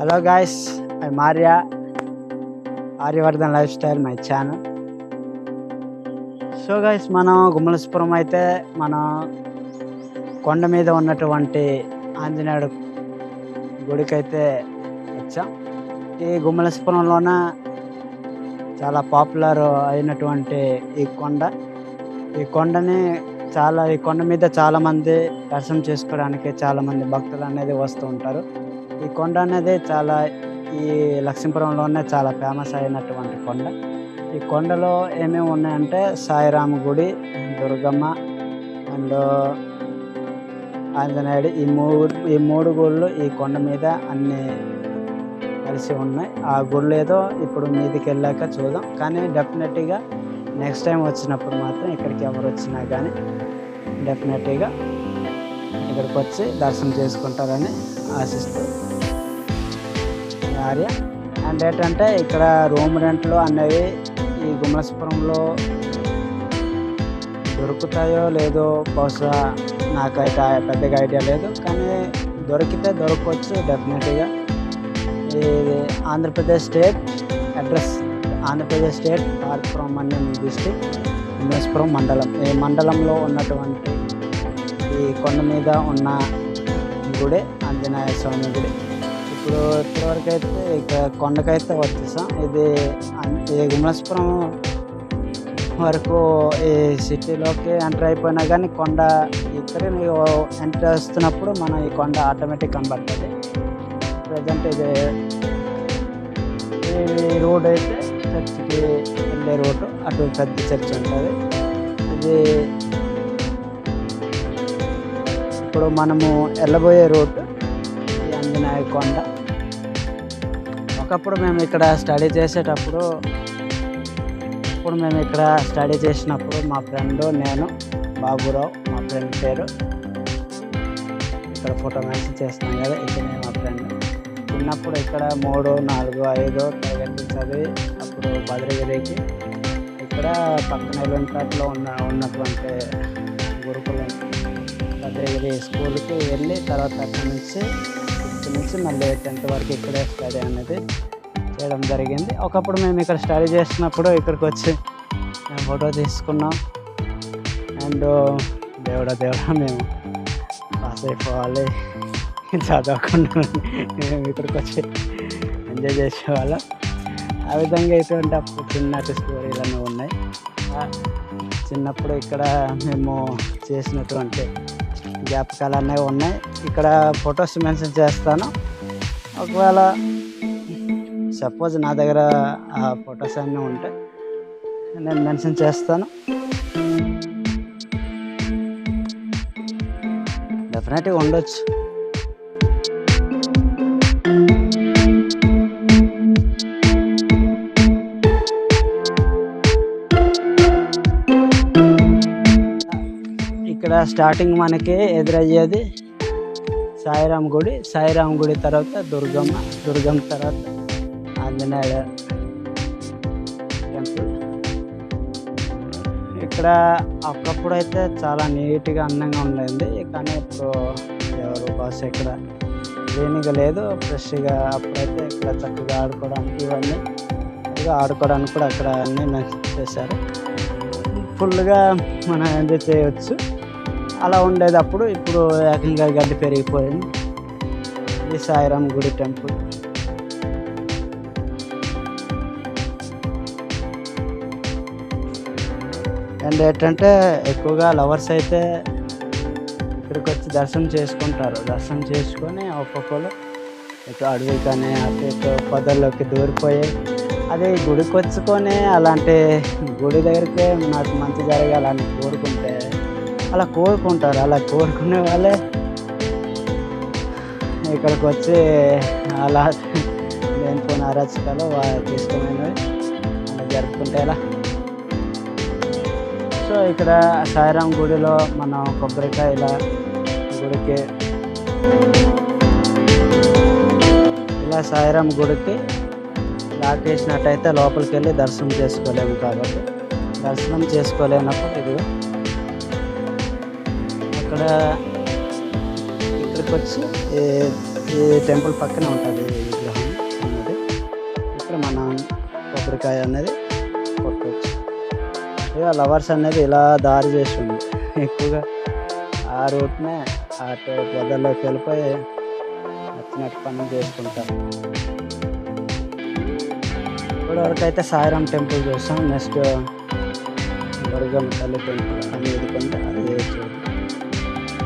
Hello guys I Marya Aryavardhan life style my channel so guys మనం గుమ్మలస్పురం అయితే మనం కొండ మీద ఉన్నటువంటి ఆంజనేయుడు గుడికైతే వచ్చాం ఈ గుమ్మలస్పురంలోన చాలా పాపులర్ అయినటువంటి ఈ కొండ ఈ కొండని చాలా ఈ కొండ మీద చాలామంది దర్శనం చేసుకోవడానికి చాలా మంది భక్తులు అనేది వస్తూ ఉంటారు ఈ కొండ అనేది చాలా ఈ లక్ష్మీపురంలోనే చాలా ఫేమస్ అయినటువంటి కొండ. ఈ కొండలో ఏమేమి ఉన్నాయంటే సాయిరామ గుడి దుర్గమ్మ అండ్ ఆంజనేయుడు. ఈ మూడు ఈ మూడు గుళ్ళు ఈ కొండ మీద అన్ని కలిసి ఉన్నాయి. ఆ గుళ్ళు ఏదో ఇప్పుడు మీదికి వెళ్ళాక చూద్దాం. కానీ డెఫినెట్గా నెక్స్ట్ టైం వచ్చినప్పుడు మాత్రం ఇక్కడికి ఎవరు వచ్చినా కానీ డెఫినెట్గా ఇక్కడికి వచ్చి దర్శనం చేసుకుంటారని ఆశిస్తూ ఆర్య. అండ్ ఏంటంటే ఇక్కడ రూమ్ రెంట్లు అనేవి ఈ గుమ్మలస్పురంలో దొరుకుతాయో లేదో బహుశా నాకైతే పెద్దగా ఐడియా లేదు. కానీ దొరికితే దొరకవచ్చు డెఫినెట్గా ఇది Andhra Pradesh state address Andhra Pradesh state Parpuram district Gummalaspuram మండలం. ఈ మండలంలో ఉన్నటువంటి ఈ కొండ మీద ఉన్న గుడి ఆంజనేయ స్వామి గుడి. ఇప్పుడు ఇప్పటివరకు అయితే ఇక కొండకైతే వచ్చేసాం. ఇది అన్- వరకు ఈ సిటీలోకి ఎంటర్ అయిపోయినా కానీ కొండ ఇక్కడ ఎంటర్ వస్తున్నప్పుడు మనం ఈ కొండ ఆటోమేటిక్ కనబడుతుంది. ప్రజెంట్ ఇది ఈ రోడ్ అయితే చర్చికి వెళ్ళే రోడ్డు అటు పెద్ద చర్చ్ ఉంటుంది. ఇది ఇప్పుడు మనము వెళ్ళబోయే రోడ్డు ఈ కొండ ఒకప్పుడు మేము ఇక్కడ స్టడీ చేసేటప్పుడు ఇప్పుడు మేము ఇక్కడ స్టడీ చేసినప్పుడు మా ఫ్రెండ్ నేను బాబురావు మా ఫ్రెండ్ పేరు. ఇక్కడ ఫోటో మెన్షన్ చేస్తున్నాం కదా ఇతనే మా ఫ్రెండ్. చిన్నప్పుడు ఇక్కడ మూడు నాలుగు ఐదు తరగతి చదివి అప్పుడు భద్రగిరికి ఇక్కడ పక్కన వెంకట్లో ఉన్న ఉన్నటువంటి గురుకులం. భద్రగిరి స్కూల్కి వెళ్ళి తర్వాత అక్కడి నుంచి నుంచి మళ్ళీ టెన్త్ వరకు ఇక్కడే స్టడీ అనేది చేయడం జరిగింది. ఒకప్పుడు మేము ఇక్కడ స్టడీ చేస్తున్నప్పుడు ఇక్కడికి వచ్చి మేము ఫోటో తీసుకున్నాం. అండ్ దేవుడా దేవుడా మేము పాస్ అయిపోవాలి. చదవకుండా మేము ఇక్కడికి వచ్చి ఎంజాయ్ చేసేవాళ్ళం. ఆ విధంగా ఇటువంటి అప్పుడు చిన్నటి స్టోరీలన్నీ ఉన్నాయి. చిన్నప్పుడు ఇక్కడ మేము చేసినటువంటి జ్ఞాపకాలు అనేవి ఉన్నాయి. ఇక్కడ ఫొటోస్ మెన్షన్ చేస్తాను. ఒకవేళ సపోజ్ నా దగ్గర ఆ ఫొటోస్ అన్నీ ఉంటాయి నేను మెన్షన్ చేస్తాను. డెఫినెట్గా ఉండొచ్చు. ఇక్కడ స్టార్టింగ్ మనకి ఎదురయ్యేది సాయిరామ్ గుడి. సాయిరామ్ గుడి తర్వాత దుర్గమ్మ దుర్గమ్మ తర్వాత ఆంజనేయ టెంపుల్. ఇక్కడ ఒకప్పుడు అయితే చాలా నీట్గా అందంగా ఉండేది కానీ ఇప్పుడు ఎవరు బస్ ఇక్కడ క్లీన్గా లేదు. ఫ్రెష్గా అప్పుడైతే ఇక్కడ చక్కగా ఆడుకోవడానికి ఇవన్నీ ఆడుకోవడానికి కూడా అక్కడ అన్నీ మెన్షన్ చేశారు. ఫుల్గా మనం ఎంజాయ్ చేయవచ్చు అలా ఉండేది అప్పుడు ఇప్పుడు ఏకంగా గడ్డి పెరిగిపోయింది. ఇది సాయిరామ్ గుడి టెంపుల్. అండ్ ఏంటంటే ఎక్కువగా లవర్స్ అయితే ఇక్కడికి వచ్చి దర్శనం చేసుకుంటారు. దర్శనం చేసుకొని ఒక్కొక్కరు ఇటు అడవి కానీ అటు ఇటు పొదల్లోకి దూరిపోయి అదే గుడికి వచ్చుకొని అలాంటి గుడి దగ్గరికి నాకు మంచి జరగాలని కోరుకుంటే అలా కోరుకుంటారు అలా కోరుకునే వాళ్ళే. ఇక్కడికి వచ్చి అలా లేనిపోయిన అరచకాలు వాళ్ళకి ఇష్టమైనవి అలా జరుపుకుంటే ఎలా? సో ఇక్కడ సాయిరాం గుడిలో మనం కొబ్బరికాయ ఇలా గుడికి ఇలా సాయిరాం గుడికి లాకేసినట్టయితే లోపలికి వెళ్ళి దర్శనం చేసుకోలేము కాబట్టి. దర్శనం చేసుకోలేనప్పుడు ఇది ఇక్కడ ఇక్కడికి వచ్చి ఈ టెంపుల్ పక్కనే ఉంటుంది ఇక్కడ మనం కొబ్బరికాయ అనేది కొట్టవచ్చు ఇక లవర్స్ అనేది ఇలా దారి చేస్తుంది ఎక్కువగా ఆ రూట్నే అటు పొదల్లోకి వెళ్ళిపోయి నచ్చినట్టు పనులు చేసుకుంటారు. ఇప్పటివరకు అయితే సాయిరామ్ టెంపుల్ చూసాం. నెక్స్ట్ దుర్గమ్మ తల్లి టెంపుల్ అనేది కొంత అది చూడండి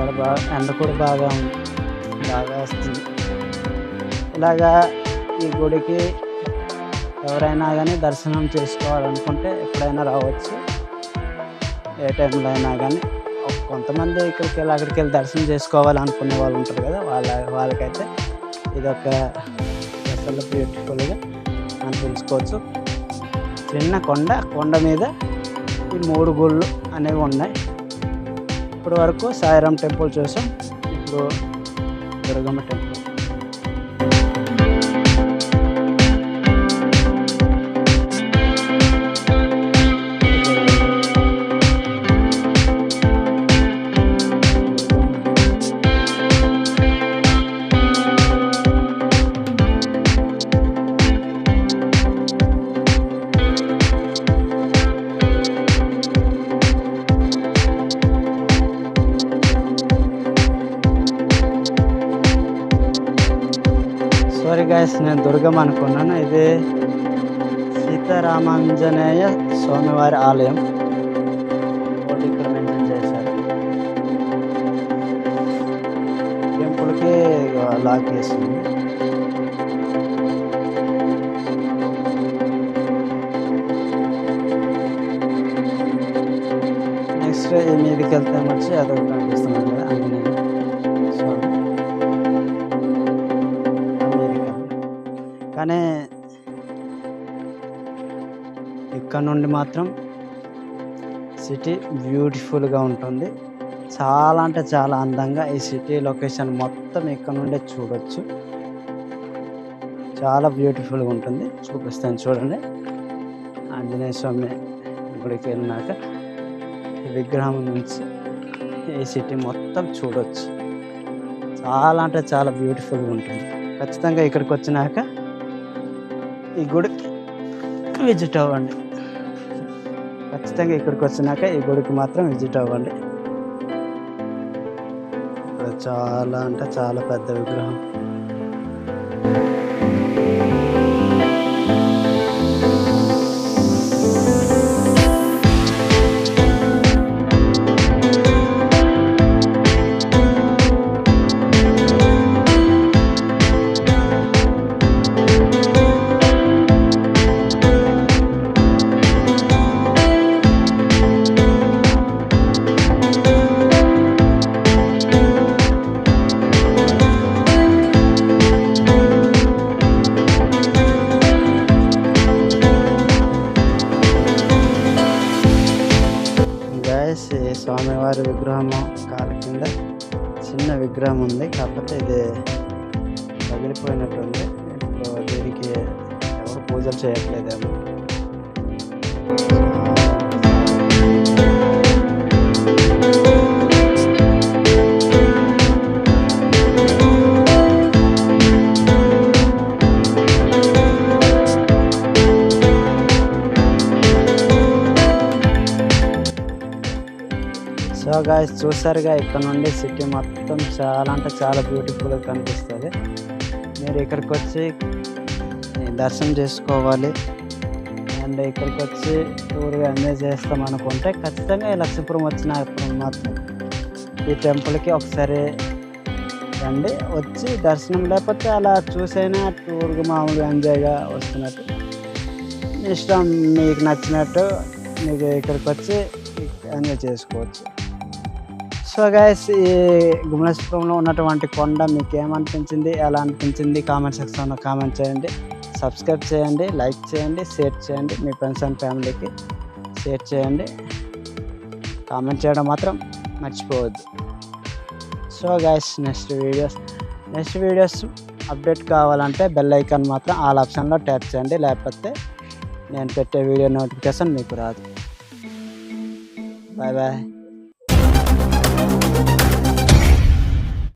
ఇక్కడ బాగా ఎండ కూడా బాగా ఉంది. బాగా వస్తుంది. ఇలాగా ఈ గుడికి ఎవరైనా కానీ దర్శనం చేసుకోవాలనుకుంటే ఎప్పుడైనా రావచ్చు. ఏ టైంలో అయినా కానీ కొంతమంది ఇక్కడికి వెళ్ళి అక్కడికి వెళ్ళి దర్శనం చేసుకోవాలనుకునే వాళ్ళు ఉంటారు కదా వాళ్ళ వాళ్ళకైతే ఇది అసలు బ్యూటిఫుల్గా అనిపించుకోవచ్చు చిన్న కొండ కొండ మీద ఈ మూడు గుళ్ళు అనేవి ఉన్నాయి. ఇప్పటి వరకు సాయిరామ్ టెంపుల్ చూసాం. ఇప్పుడు దుర్గమ్మ టెంపుల్. సారీ గాయస్ నేను దుర్గం అనుకున్నాను. ఇది సీతారామాంజనేయ స్వామివారి ఆలయం. ఇక్కడ మెన్షన్ చేశారు. టెంపుల్కి లాక్ చేస్తుంది నెక్స్ట్ మీదకి వెళ్తే వచ్చి అదొకటి కనిపిస్తుంది. కదా ఇక్కడ నుండి మాత్రం సిటీ బ్యూటిఫుల్గా ఉంటుంది. చాలా అంటే చాలా అందంగా ఈ సిటీ లొకేషన్ మొత్తం ఇక్కడ నుండే చూడొచ్చు. చాలా బ్యూటిఫుల్గా ఉంటుంది. చూపిస్తాను చూడండి. ఆంజనేయ స్వామి గుడికి వెళ్ళినాక విగ్రహం నుంచి ఈ సిటీ మొత్తం చూడొచ్చు. చాలా అంటే చాలా బ్యూటిఫుల్గా ఉంటుంది. ఖచ్చితంగా ఇక్కడికి వచ్చినాక ఈ గుడికి విజిట్ అవ్వండి. ఖచ్చితంగా ఇక్కడికి వచ్చినాక ఈ గుడికి మాత్రం విజిట్ అవ్వండి. ఇక్కడ చాలా అంటే చాలా పెద్ద విగ్రహం. వచ్చేసి స్వామివారి విగ్రహము కాళ్ళ కింద చిన్న విగ్రహం ఉంది. కాకపోతే ఇది పగిలిపోయినట్టుంది ఇప్పుడు దీనికి ఎవరు పూజలు చేయట్లేదేమో గాయస్ చూసారుగా ఇక్కడ నుండి సిటీ మొత్తం చాలా అంటే చాలా బ్యూటిఫుల్గా కనిపిస్తుంది. మీరు ఇక్కడికి వచ్చి దర్శనం చేసుకోవాలి. అండ్ ఇక్కడికి వచ్చి టూర్గా ఎంజాయ్ చేస్తాం అనుకుంటే ఖచ్చితంగా లక్ష్మీపురం వచ్చినప్పుడు మాత్రం ఈ టెంపుల్కి ఒకసారి రండి. వచ్చి దర్శనం లేకపోతే అలా చూసైనా టూర్గా మామూలుగా ఎంజాయ్గా వస్తున్నట్టు. ఇష్టం మీకు నచ్చినట్టు మీకు ఇక్కడికి వచ్చి ఎంజాయ్ చేసుకోవచ్చు. సో గైస్ ఈ గుమలేశ్వరంలో ఉన్నటువంటి కొండ మీకు ఏమనిపించింది ఎలా అనిపించింది? కామెంట్ సెక్షన్లో కామెంట్ చేయండి. సబ్స్క్రైబ్ చేయండి లైక్ చేయండి షేర్ చేయండి. మీ ఫ్రెండ్స్ అండ్ ఫ్యామిలీకి షేర్ చేయండి. కామెంట్ చేయడం మాత్రం మర్చిపోవద్దు. So guys next videos next videos update కావాలంటే బెల్ ఐకాన్ మాత్రం ఆల్ ఆప్షన్లో ట్యాప్ చేయండి. లేకపోతే నేను పెట్టే వీడియో నోటిఫికేషన్ మీకు రాదు. Bye bye